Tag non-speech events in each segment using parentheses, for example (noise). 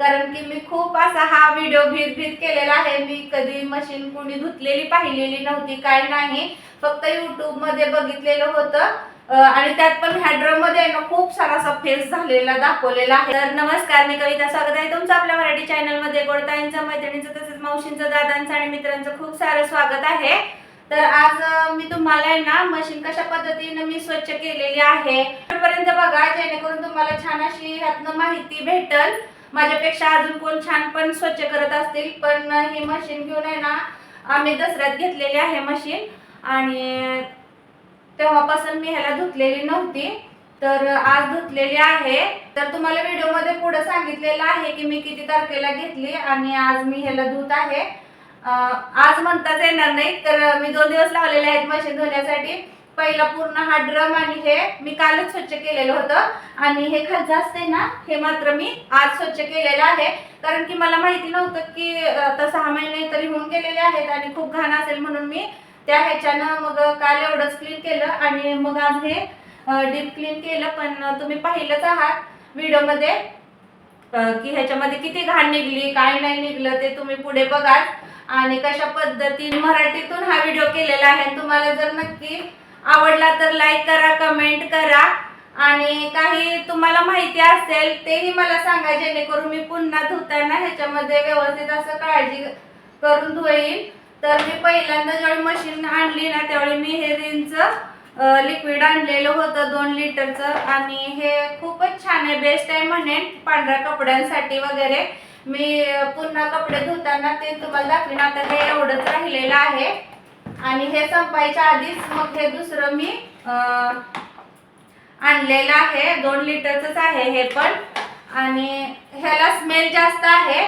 कारण की मी खूप असा हा व्हिडिओ भीत भीत केलेला आहे. मी कधी मशीन कुणी धुतलेली पाहिलेली नव्हती काय नाही. फक्त युट्यूबमध्ये बघितलेलं होतं. आणि त्यात पण ह्या मध्ये ना खूप सारा असा फेस झालेला दाखवलेला आहे. तर नमस्कार मी कविता स्वागत आहे तुमचं आपल्या मराठी चॅनलमध्ये. गोडताईंचं मैत्रिणीचं तसेच मावशींचं दादांचं आणि मित्रांचं खूप सारं स्वागत आहे. तर आज मी तुम्हाला आहे ना मशीन कशा पद्धतीने मी स्वच्छ केलेली आहे. पर्यंत बघा जेणेकरून तुम्हाला छान अशी ह्यातनं माहिती भेटल. माझ्यापेक्षा अजून कोण छान पण स्वच्छ करत असतील पण ही मशीन घेऊन आहे ना आम्ही दसऱ्यात घेतलेली आहे मशीन आणि तेव्हापासून मी ह्याला धुतलेली नव्हती तर आज धुतलेली आहे. तर तुम्हाला व्हिडिओमध्ये पुढे सांगितलेलं आहे की मी किती तारखेला घेतली आणि आज मी ह्याला धुत आहे. आज म्हणताच येणार नाही तर मी दोन दिवस लावलेले आहेत मशीन धुण्यासाठी. पहिला पूर्ण हा ड्रम आणि हे मी कालच स्वच्छ केलेलं होतं. आणि हे खालचं असते ना हे मात्र मी आज स्वच्छ केलेलं आहे. कारण की मला माहिती नव्हतं की आता सहा महिने तरी होऊन गेलेले आहेत आणि खूप घाण असेल म्हणून मी त्या ह्याच्यानं मग काल एवढंच क्लीन केलं आणि मग आज हे डीप क्लीन केलं. पण तुम्ही पाहिलंच आहात व्हिडिओमध्ये की ह्याच्यामध्ये किती घाण निघली काय नाही निघलं ते तुम्ही पुढे बघाल. आणि कशा पद्धतीने मराठीतून हा व्हिडिओ केलेला आहे. तुम्हाला जर नक्की आवडला तर लाईक करा कमेंट करा. आणि काही तुम्हाला माहिती असेल तेही मला सांगा जेणेकरून मी पुन्हा धुताना ह्याच्यामध्ये व्यवस्थित असं काळजी करून धुईल तर मी पहिल्यांदा ज्यावेळी मशीन आणली ना त्यावेळी मी हे रिनचं लिक्विड आणलेलं होतं दोन लिटरचं आणि हे खूपच छान आहे बेस्ट आहे म्हणेन पांढऱ्या कपड्यांसाठी वगैरे. मी पुन्हा कपडे धुताना ते तुम्हाला दाखवीन. आता हे एवढंच राहिलेलं आहे. आणि हे संपायच्या आधीच मग हे दुसरं मी आणलेलं आहे. दोन लिटरचंच आहे हे पण. आणि ह्याला स्मेल जास्त आहे.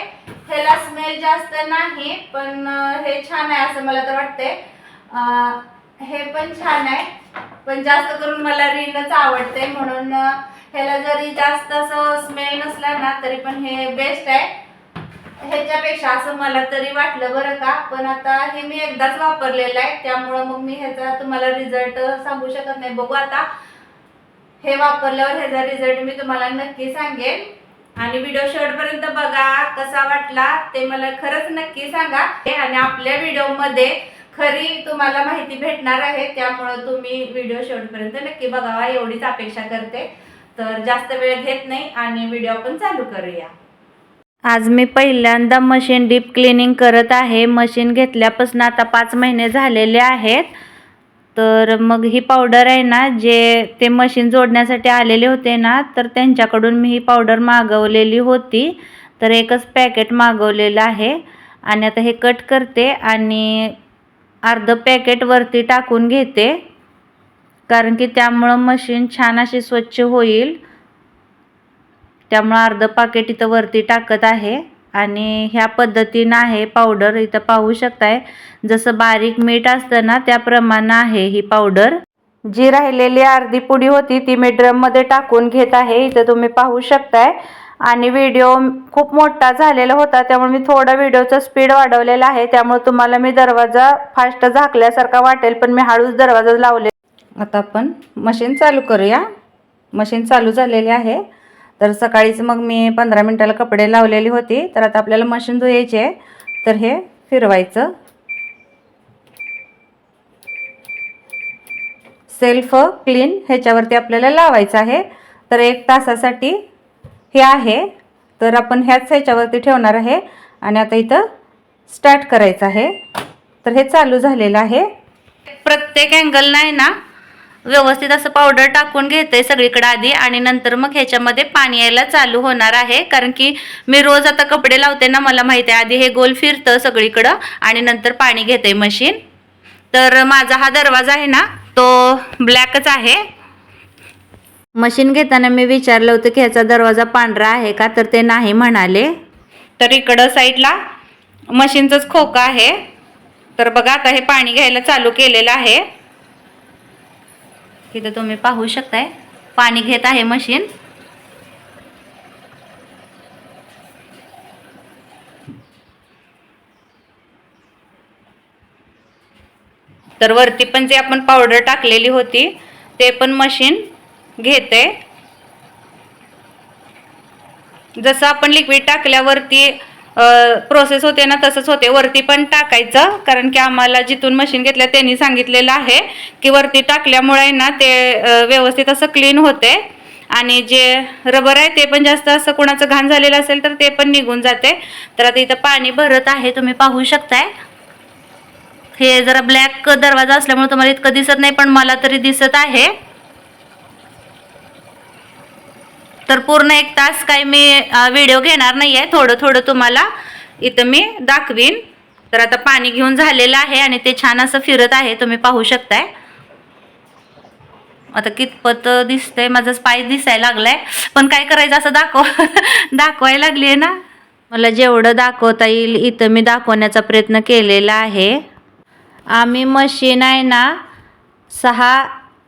ह्याला स्मेल जास्त नाही पण हे छान आहे असं मला तर वाटतंय. हे पण छान आहे. पण जास्त करून मला रिनच आवडते म्हणून ह्याला जरी जास्त असं स्मेल नसला ना तरी पण हे बेस्ट आहे. ह्याच्यापेक्षा असं मला तरी वाटलं बरं का पण आता हे मी एकदाच वापरलेलं आहे त्यामुळं मग मी ह्याचा तुम्हाला रिझल्ट सांगू शकत नाही. बघू आता. हे वापरल्यावर ह्याचा रिझल्ट मी तुम्हाला नक्की सांगेन. आणि व्हिडिओ शेवटपर्यंत बघा कसा वाटला ते मला खरंच नक्की सांगा. आणि आपल्या व्हिडिओमध्ये खरी तुम्हाला माहिती भेटणार आहे त्यामुळं तुम्ही व्हिडिओ शेवटपर्यंत नक्की बघावा एवढीच अपेक्षा करते. तर जास्त वेळ घेत नाही आणि व्हिडिओ आपण चालू करूया. आज मी पहिल्यांदा मशीन डीप क्लिनिंग करत आहे. मशीन घेतल्यापासून आता पाच महिने झालेले आहेत. तर मग ही पावडर आहे ना जे ते मशीन जोडण्यासाठी आलेले होते ना तर त्यांच्याकडून मी ही पावडर मागवलेली होती. तर एकच पॅकेट मागवलेलं आहे. आणि आता हे कट करते आणि अर्धं पॅकेट वरती टाकून घेते. कारण की त्यामुळं मशीन छान अशी स्वच्छ होईल. त्यामुळं अर्धं पाकेट इथं वरती टाकत आहे. आणि ह्या पद्धतीनं आहे पावडर इथं पाहू शकताय. जसं बारीक मीठ असतं ना त्याप्रमाणे आहे ही पावडर जी राहिलेली अर्धी पुडी होती ती मी ड्रममध्ये टाकून घेत आहे. इथं तुम्ही पाहू शकताय. आणि व्हिडिओ खूप मोठा झालेला होता त्यामुळे मी थोडा व्हिडिओचा स्पीड वाढवलेला आहे. त्यामुळे तुम्हाला मी दरवाजा फास्ट झाकल्यासारखा वाटेल पण मी हळूच दरवाजा लावले. आता आपण मशीन चालू करूया. मशीन चालू झालेली आहे. तर सकाळीच मग मी पंधरा मिनटाला कपडे लावलेली होती. तर आता आपल्याला मशीन धुयायची आहे. तर हे फिरवायचं. सेल्फ क्लीन ह्याच्यावरती आपल्याला लावायचं आहे. तर एक तासासाठी हे आहे. तर आपण ह्याच ह्याच्यावरती ठेवणार आहे. आणि आता इथं स्टार्ट करायचं आहे. तर हे चालू झालेलं आहे. प्रत्येक अँगल नाही ना व्यवस्थित असं पावडर टाकून घेते सगळीकडे आधी आणि नंतर मग ह्याच्यामध्ये पाणी यायला चालू होणार आहे. कारण की मी रोज आता कपडे लावते ना मला माहिती आहे आधी हे गोल फिरतं सगळीकडं आणि नंतर पाणी घेते मशीन तर माझा हा दरवाजा आहे ना तो ब्लॅकच आहे. मशीन घेताना मी विचारलं होतं की ह्याचा दरवाजा पांढरा आहे का तर ते नाही म्हणाले. तर इकडं साईडला मशीनचंच खोकं आहे. तर बघा आता हे पाणी घ्यायला चालू केलेलं आहे. इथं तुम्ही पाहू शकताय. पाणी घेत आहे मशीन. तर वरती पण जे आपण पावडर टाकलेली होती ते पण मशीन घेते. जसं आपण लिक्विड टाकल्यावरती प्रोसेस होते ना तसंच होते. वरती पण टाकायचं कारण की आम्हाला जिथून मशीन घेतलं त्यांनी सांगितलेलं आहे की वरती टाकल्यामुळे ना ते व्यवस्थित असं क्लीन होते. आणि जे रबर आहे ते पण जास्त असं कोणाचं घाण झालेलं असेल तर ते पण निघून जाते. तर आता इथं पाणी भरत आहे तुम्ही पाहू शकताय. हे जरा ब्लॅक दरवाजा असल्यामुळे तुम्हाला इतकं दिसत नाही पण मला तरी दिसत आहे. तर पूर्ण एक तास काही मी व्हिडिओ घेणार नाही आहे थोडं थोडं तुम्हाला इथं मी दाखवीन. तर आता पाणी घेऊन झालेलं आहे आणि ते छान असं फिरत आहे. तुम्ही पाहू शकताय. आता कितपत दिसतंय माझा पाय दिसायला लागलाय. पण काय करायचं असं दाखव (laughs) दाखवायला लागली आहे ना. मला जेवढं दाखवता येईल इथं मी दाखवण्याचा प्रयत्न केलेला आहे. आम्ही मशीन आहे ना सहा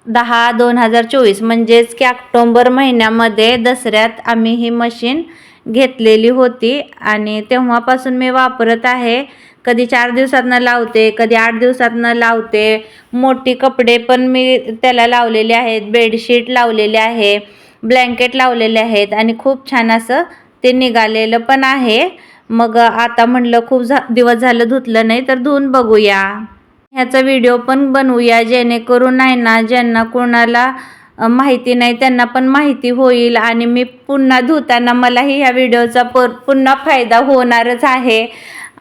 दहा दोन हजार चोवीस म्हणजेच की ऑक्टोंबर महिन्यामध्ये दसऱ्यात आम्ही ही मशीन घेतलेली होती. आणि तेव्हापासून मी वापरत आहे. कधी चार दिवसातनं लावते कधी आठ दिवसातनं लावते. मोठी कपडे पण मी त्याला लावलेले आहेत. बेडशीट लावलेले आहे ब्लँकेट लावलेले आहेत. आणि खूप छान असं ते निघालेलं पण आहे. मग आता म्हणलं खूप झा दिवस झालं धुतलं नाही तर धुवून बघूया. ह्याचा व्हिडिओ पण बनवूया जेणेकरून आहे ना ज्यांना कोणाला माहिती नाही त्यांना पण माहिती होईल. आणि मी पुन्हा धुताना मलाही ह्या व्हिडिओचा पर पुन्हा फायदा होणारच आहे.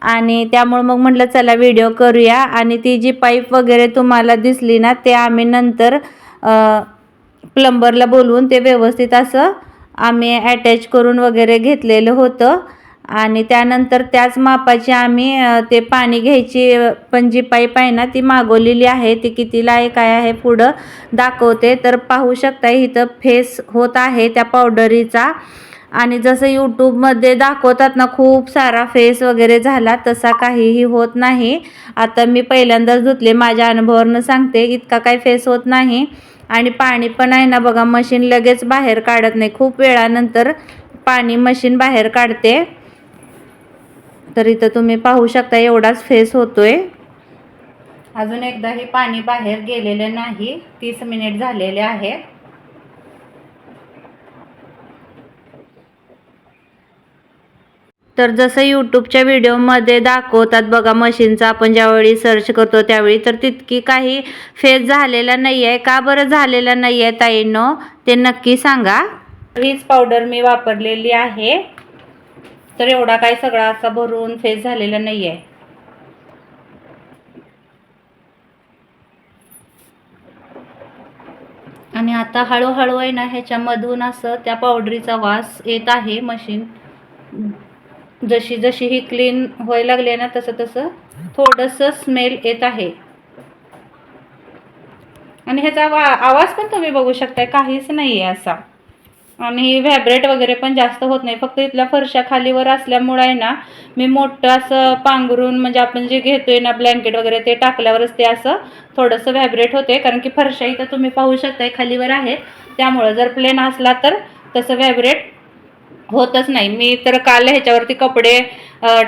आणि त्यामुळे मग म्हटलं चला व्हिडिओ करूया. आणि ती जी पाईप वगैरे तुम्हाला दिसली ना ते आम्ही नंतर प्लंबरला बोलवून ते व्यवस्थित असं आम्ही अटॅच करून वगैरे घेतलेलं होतं. आणि त्यानंतर त्याच मापाची आम्ही ते पाणी घ्यायची पण जी पाईप आहे ना ती मागवलेली आहे. ती कितीला आहे काय आहे पुढं दाखवते. तर पाहू शकता इथं फेस होत आहे त्या पावडरीचा. आणि जसं यूट्यूबमध्ये दाखवतात ना खूप सारा फेस वगैरे झाला तसा काहीही होत नाही. आता मी पहिल्यांदाच धुतले माझ्या अनुभवावरनं सांगते इतका काही फेस होत नाही. आणि पाणी पण आहे ना बघा मशीन लगेच बाहेर काढत नाही. खूप वेळानंतर पाणी मशीन बाहेर काढते. तर इथं तुम्ही पाहू शकता एवढाच फेस होतोय. अजून एकदा हे पाणी बाहेर गेलेले नाही तीस मिनिट झालेले आहे तर जसं यूट्यूबच्या व्हिडिओमध्ये दाखवतात बघा मशीनचा आपण ज्यावेळी सर्च करतो त्यावेळी तर तितकी काही फेस झालेला नाही आहे का बरं झालेला नाही आहे ताईंनो? ते नक्की सांगा. हीच पावडर मी वापरलेली आहे. तर एवढा काही सगळा असा भरून फेस झालेला नाही आहे आणि आता हळूहळू आहे ना ह्याच्यामधून असं त्या पावडरीचा वास येत आहे मशीन जशी जशी ही क्लीन व्हायला लागली ना तसं तसं थोडंसं स्मेल येत आहे. आणि ह्याचा वा आवाज पण तुम्ही बघू शकताय काहीच नाही आहे असा. आणि व्हॅब्रेट वगैरे पण जास्त होत नाही. फक्त इथल्या फरशा खालीवर असल्यामुळं आहे ना मी मोठं असं पांघरून म्हणजे आपण जे घेतोय ना ब्लँकेट वगैरे ते टाकल्यावरच ते असं थोडंसं व्हॅब्रेट होते कारण की फरशा इथं तुम्ही पाहू शकताय खालीवर आहेत. त्यामुळं जर प्लेन असला तर तसं व्हॅब्रेट होतच नाही. मी तर काल ह्याच्यावरती कपडे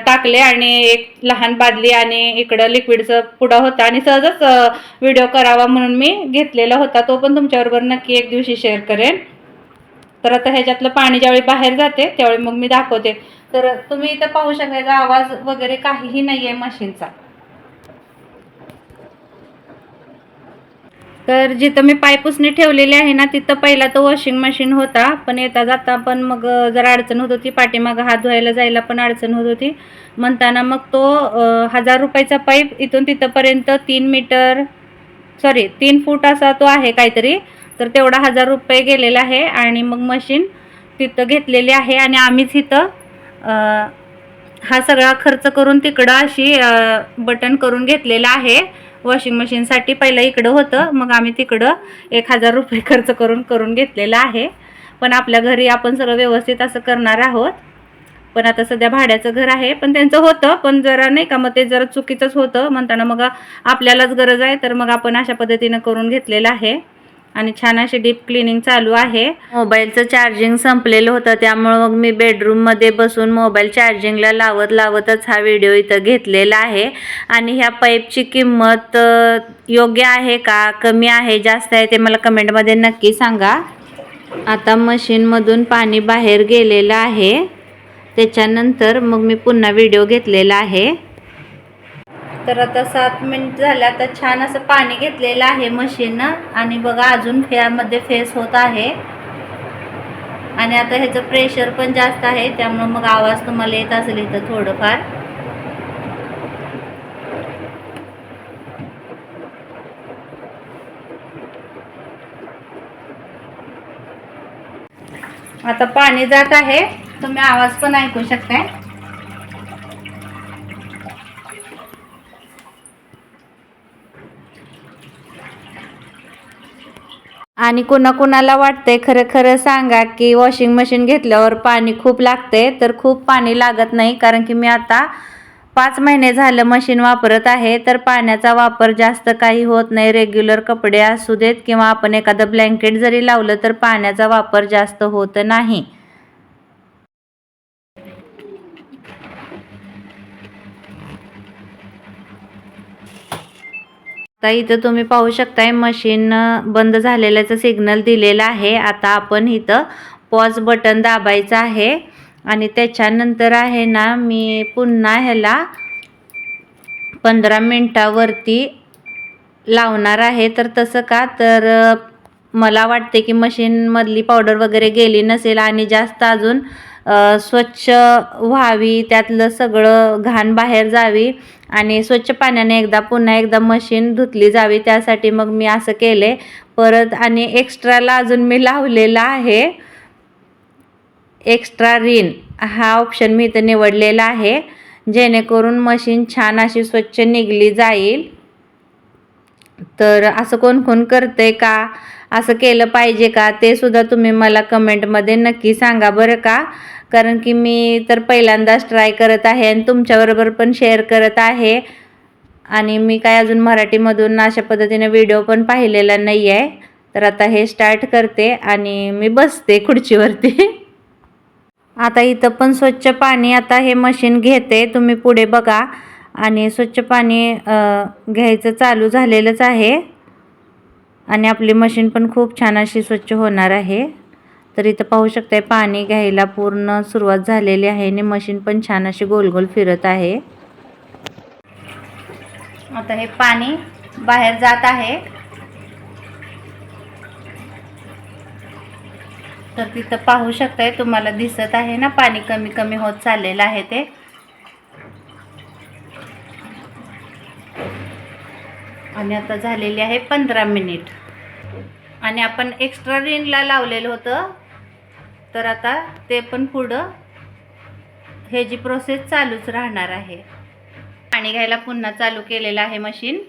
टाकले आणि एक लहान बादली आणि इकडं लिक्विडचं पुडा होता आणि सहजच व्हिडिओ करावा म्हणून मी घेतलेला होता. तो पण तुमच्याबरोबर नक्की एक दिवशी शेअर करेन. तर आता ह्याच्यातलं पाणी ज्यावेळी बाहेर जाते त्यावेळी मग मी दाखवते. तर तुम्ही इथं पाहू शकता आवाज वगैरे काहीही नाही आहे मशीनचा. तर जिथं मी पायपुसणी ठेवलेली आहे ना तिथं पहिला तो वॉशिंग मशीन होता. पण येता जाता पण मग जरा अडचण होत होती. पाठीमागं हात धुवायला जायला पण अडचण होत होती. म्हणताना मग तो हजार रुपयाचा पाईप इथून तिथंपर्यंत तीन मीटर सॉरी तीन फूट असा तो आहे काहीतरी. तर तेवढा हजार रुपये गेलेला आहे आणि मग मशीन तिथं घेतलेली आहे आणि आम्हीच इथं हा सगळा खर्च करून तिकडं अशी बटन करून घेतलेला आहे. वॉशिंग मशीनसाठी पहिलं इकडं होतं मग आम्ही तिकडं एक हजार रुपये खर्च करून करून घेतलेला आहे. पण आपल्या घरी आपण सगळं व्यवस्थित असं करणार आहोत. पण आता सध्या भाड्याचं घर आहे पण त्यांचं होतं पण जरा नाही का मग ते जरा चुकीचंच होतं. म्हणताना मग आपल्यालाच गरज आहे तर मग आपण अशा पद्धतीनं करून घेतलेलं आहे. आणि छान अशी डीप क्लिनिंग चालू आहे. मोबाईलचं चार्जिंग संपलेलं होतं त्यामुळं मग मी बेडरूममध्ये बसून मोबाईल चार्जिंगला लावत लावतच हा व्हिडिओ इथं घेतलेला आहे. आणि ह्या पाईपची किंमत योग्य आहे का? कमी आहे जास्त आहे ते मला कमेंटमध्ये नक्की सांगा. आता मशीनमधून पाणी बाहेर गेलेलं आहे. त्याच्यानंतर मग मी पुन्हा व्हिडिओ घेतलेला आहे. तर आता सात मिनिट झाले आता छान असं पाणी घेतलेलं आहे मशीननं. आणि बघा अजून फेयामध्ये फेस होत आहे. आणि आता ह्याचं प्रेशर पण जास्त आहे त्यामुळं मग आवाज तुम्हाला येत असेल इथं थोडंफार. आता पाणी जात आहे. तुम्ही आवाज पण ऐकू शकताय. आणि कुणाकुणाला वाटतंय खरं खरं सांगा की वॉशिंग मशीन घेतल्यावर पाणी खूप लागते तर खूप पाणी लागत नाही कारण की मी आता पाच महिने झालं मशीन वापरत आहे तर पाण्याचा वापर जास्त काही होत नाही. रेग्युलर कपडे असू देत किंवा आपण एखादं ब्लँकेट जरी लावलं तर पाण्याचा वापर जास्त होत नाही. आता इथं तुम्ही पाहू शकताय मशीन बंद झालेल्याचं सिग्नल दिलेलं आहे. आता आपण इथं पॉज बटन दाबायचं आहे. आणि त्याच्यानंतर आहे ना मी पुन्हा ह्याला पंधरा मिनटावरती लावणार आहे. तर तसं का तर मला वाटते की मशीनमधली पावडर वगैरे गेली नसेल आणि जास्त अजून स्वच्छ व्हावी त्यातलं सगळं घाण बाहेर जावी आणि स्वच्छ पाण्याने एकदा पुन्हा एकदा मशीन धुतली जावी त्यासाठी मग मी असं केले. परत आणि एक्स्ट्राला अजून मी लावलेला आहे. एक्स्ट्रा रिन हा ऑप्शन मी इथं निवडलेला आहे. जेणेकरून मशीन छान अशी स्वच्छ निघली जाईल. तर असं कोण कोण करतंय का? असं केलं पाहिजे का? ते सुद्धा तुम्ही मला कमेंटमध्ये नक्की सांगा बरं का? कारण की मी तर पहिल्यांदाच ट्राय करत आहे आणि तुमच्याबरोबर पण शेअर करत आहे. आणि मी काय अजून मराठीमधून अशा पद्धतीने व्हिडिओ पण पाहिलेला नाही आहे तर आता हे स्टार्ट करते आणि मी बसते खुर्चीवरती. आता इथं पण स्वच्छ पाणी आता हे मशीन घेते तुम्ही पुढे बघा. आणि स्वच्छ पाणी घ्यायचं चालू झालेलंच आहे. आणि आपली मशीन पण खूप छान अशी स्वच्छ होणार आहे. तर इथं पाहू शकताय पाणी घ्यायला पूर्ण सुरुवात झालेली आहे आणि मशीन पण छान अशी गोल गोल फिरत आहे. आता हे पाणी बाहेर जात आहे. तर तिथं पाहू शकताय तुम्हाला दिसत आहे ना पाणी कमी कमी होत चाललेलं आहे ते. आणि आता झालेली आहे पंधरा मिनिट. आणि आपण एक्स्ट्रा रिनला लावलेलं होतं. तर आता ते पण पुढं हे जी प्रोसेस चालूच राहणार आहे. पाणी घ्यायला पुन्हा चालू केलेलं आहे मशीन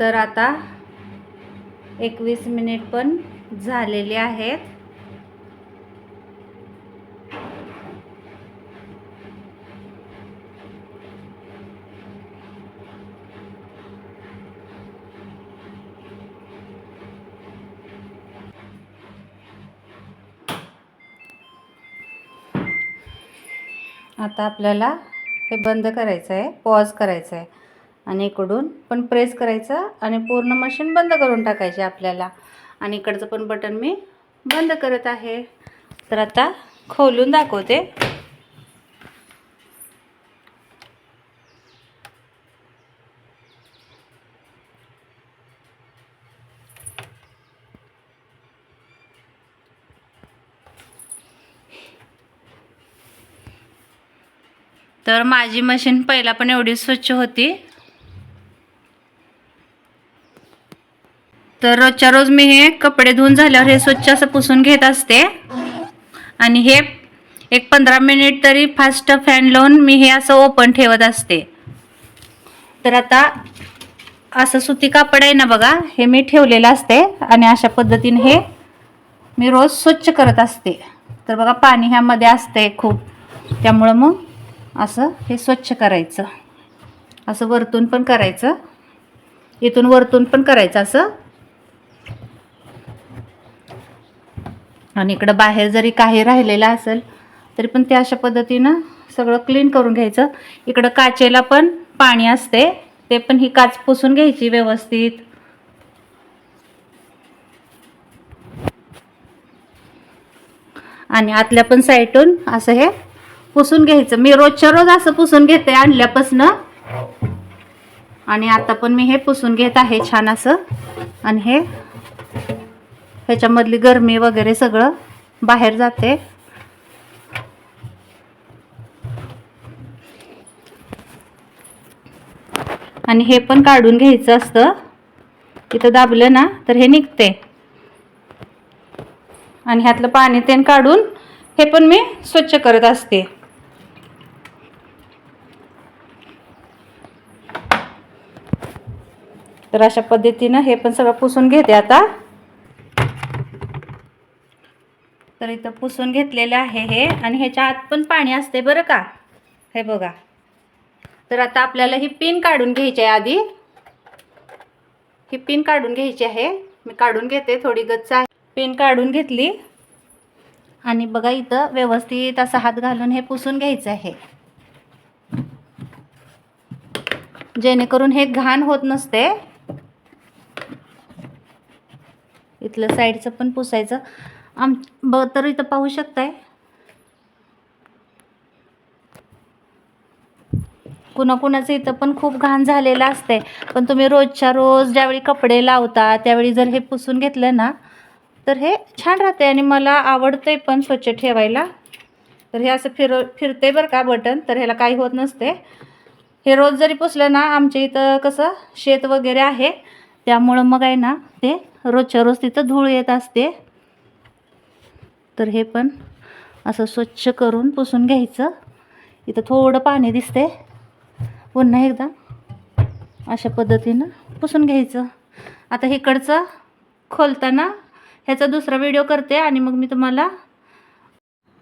तर आता एकवीस मिनिट पण झालेले आहेत. आता आपल्याला हे बंद करायचं आहे पॉज करायचं आहे आणि इकडून पण प्रेस करायचं आणि पूर्ण मशीन बंद करून टाकायचे आपल्याला. आणि इकडचं पण बटन मी बंद करत आहे. तर आता खोलून दाखवते. तर माझी मशीन पहिला पण एवढी स्वच्छ होती. तर रोजच्या रोज मी हे कपडे धुवून झाल्यावर हे स्वच्छ असं पुसून घेत असते. आणि हे एक पंधरा मिनिट तरी फास्ट फॅन लावून मी हे असं ओपन ठेवत असते. तर आता असं सुती कापड आहे ना बघा हे मी ठेवलेलं असते आणि अशा पद्धतीने हे मी रोज स्वच्छ करत असते. तर बघा पाणी ह्यामध्ये असते खूप. त्यामुळं मग असं हे स्वच्छ करायचं. असं वरतून पण करायचं. इथून वरतून पण करायचं असं. आणि इकडं बाहेर जरी काही राहिलेलं असेल तरी पण ते अशा पद्धतीनं सगळं क्लीन करून घ्यायचं. इकडं काचेला पण पाणी असते ते पण ही काच पुसून घ्यायची व्यवस्थित. आणि आतल्या पण साईडून असं हे पुसून घ्यायचं. मी रोजच्या रोज असं पुसून घेते आणल्यापासनं. आणि आता पण मी हे पुसून घेत आहे छान असं. आणि हे ह्याच्यामधली गरमी वगैरे सगळं बाहेर जाते. आणि हे पण काढून घ्यायचं असतं. इथं दाबलं ना तर हे निघते. आणि ह्यातलं पाणी तेन काढून हे पण मी स्वच्छ करत असते. तर अशा पद्धतीनं हे पण सगळं पुसून घेते आता. तर इथं पुसून घेतलेलं आहे हे. आणि ह्याच्या आत पण पाणी असते बरं का? हे बघा. तर आता आपल्याला ही पिन काढून घ्यायची आहे आधी. ही पिन काढून घ्यायची आहे. मी काढून घेते थोडी गच्च आहे. पिन काढून घेतली. आणि बघा इथं व्यवस्थित असा हात घालून हे पुसून घ्यायचं आहे. जेणेकरून हे घाण होत नसते. इथलं साईडचं पण पुसायचं. आम ब तर इथं पाहू शकताय. कुणाकुणाचं इथं पण खूप घाण झालेलं असतंय. पण तुम्ही रोजच्या रोज ज्यावेळी कपडे लावता त्यावेळी जर हे पुसून घेतलं ना तर हे छान राहते आणि मला आवडतंय पण स्वच्छ ठेवायला. तर हे असं फिर फिरते बरं का बटन तर ह्याला काही होत नसते हे रोज जरी पुसलं ना आमच्या इथं कसं शेत वगैरे आहे त्यामुळं मग आहे ना ते रोजच्या रोज तिथं धूळ येत असते. तर हे पण असं स्वच्छ करून पुसून घ्यायचं. इथं थोडं पाणी दिसते पुन्हा एकदा अशा पद्धतीनं पुसून घ्यायचं. आता इकडचं खोलताना ह्याचा दुसरा व्हिडिओ करते आणि मग मी तुम्हाला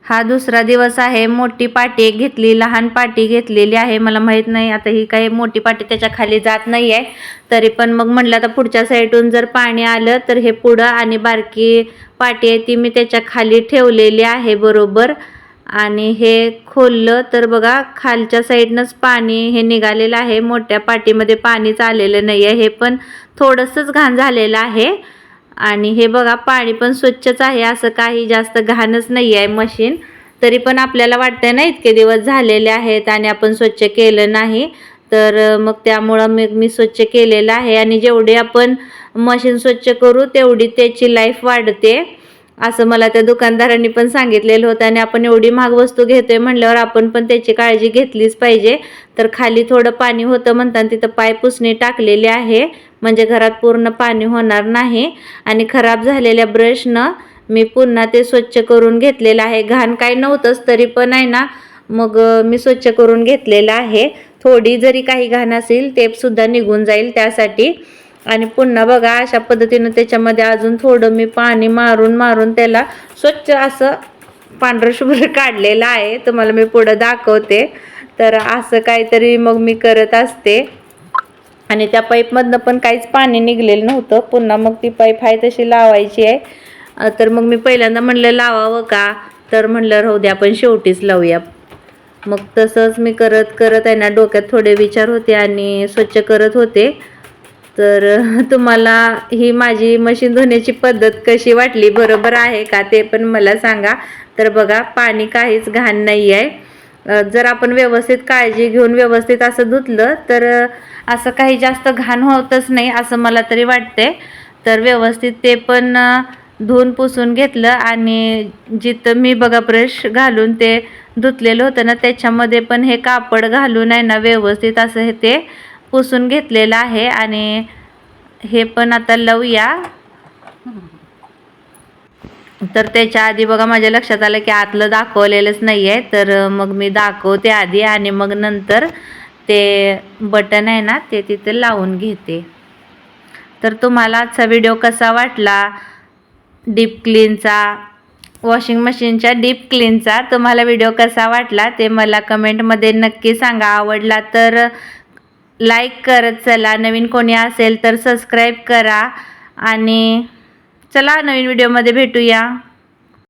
हा दुसरा दिवस आहे. मोठी पाटी एक घेतली लहान पाटी घेतलेली आहे. मला माहीत नाही आता ही काही मोठी पाटी त्याच्याखाली जात नाही आहे तरी पण मग म्हटलं आता पुढच्या साईडून जर पाणी आलं तर हे पुढं आणि बारकी पाटी आहे ती मी त्याच्याखाली ठेवलेली आहे बरोबर. आणि हे खोललं तर बघा खालच्या साईडनंच पाणी हे निघालेलं आहे. मोठ्या पाटीमध्ये पाणीच आलेलं नाही आहे हे पण थोडंसंच घाण झालेलं आहे. आणि हे बघा पाणी पण स्वच्छच आहे. असं काही जास्त घाणच नाही आहे मशीन तरी पण आपल्याला वाटतंय ना इतके दिवस झालेले आहेत आणि आपण स्वच्छ केलं नाही. तर मग त्यामुळं मी मी स्वच्छ केलेलं आहे आणि जेवढे आपण मशीन स्वच्छ करू तेवढी त्याची लाईफ वाढते. असं मला त्या दुकानदारांनी पण सांगितलेलं होतं आणि आपण एवढी महाग वस्तू घेतोय म्हणल्यावर आपण पण त्याची काळजी घेतलीच पाहिजे. तर खाली थोडं पाणी होतं म्हणताना तिथं पाय पुसणी टाकलेले आहे. म्हणजे घरात पूर्ण पाणी होणार नाही. आणि खराब झालेल्या ब्रशनं मी पुन्हा ते स्वच्छ करून घेतलेलं आहे. घाण काय नव्हतंच तरी पण आहे ना मग मी स्वच्छ करून घेतलेलं आहे. थोडी जरी काही घाण असेल ते सुद्धा निघून जाईल त्यासाठी. आणि पुन्हा बघा अशा पद्धतीनं त्याच्यामध्ये अजून थोडं मी पाणी मारून मारून त्याला स्वच्छ असं पांढरं शुभ्र (laughs) काढलेलं आहे. तुम्हाला मी पुढं दाखवते. तर असं काहीतरी मग मी करत असते. आणि त्या पाईपमधनं पण काहीच पाणी निघलेलं नव्हतं. पुन्हा मग ती पाईप आहे तशी लावायची आहे. तर मग मी पहिल्यांदा म्हणलं लावावं का? तर म्हणलं राहू दे आपण शेवटीच लावूया. मग तसंच मी करत करत आहे ना डोक्यात थोडे विचार होते आणि स्वच्छ करत होते. तर (laughs) तुम्हाला ही माझी मशीन धुण्याची पद्धत कशी वाटली? बरोबर आहे का? ते पण मला सांगा. तर बघा पाणी काहीच घाण नाही आहे जर आपण व्यवस्थित काळजी घेऊन व्यवस्थित असं धुतलं तर असं काही जास्त घाण होतच नाही असं मला तरी वाटते तर व्यवस्थित ते पण धुवून पुसून घेतलं आणि जिथं मी बघा ब्रश घालून ते धुतलेलं होतं ना त्याच्यामध्ये पण हे कापड घालून आहे ना व्यवस्थित असं हे ते पुसून घेतलेलं आहे. आणि हे पण आता लावूया. तर त्याच्या आधी बघा माझ्या लक्षात आलं की आतलं दाखवलेलंच नाही आहे तर मग मी दाखवते आधी आणि मग नंतर ते बटन आहे ना ते तिथे लावून घेते. तर तुम्हाला आजचा व्हिडिओ कसा वाटला? डीप क्लीनचा वॉशिंग मशीनच्या डीप क्लीनचा तुम्हाला व्हिडिओ कसा वाटला? ते मला कमेंटमध्ये नक्की सांगा. आवडला तर लाईक करत चला. नवीन कोणी असेल तर सबस्क्राईब करा आणि चला नवीन व्हिडिओमध्ये भेटूया.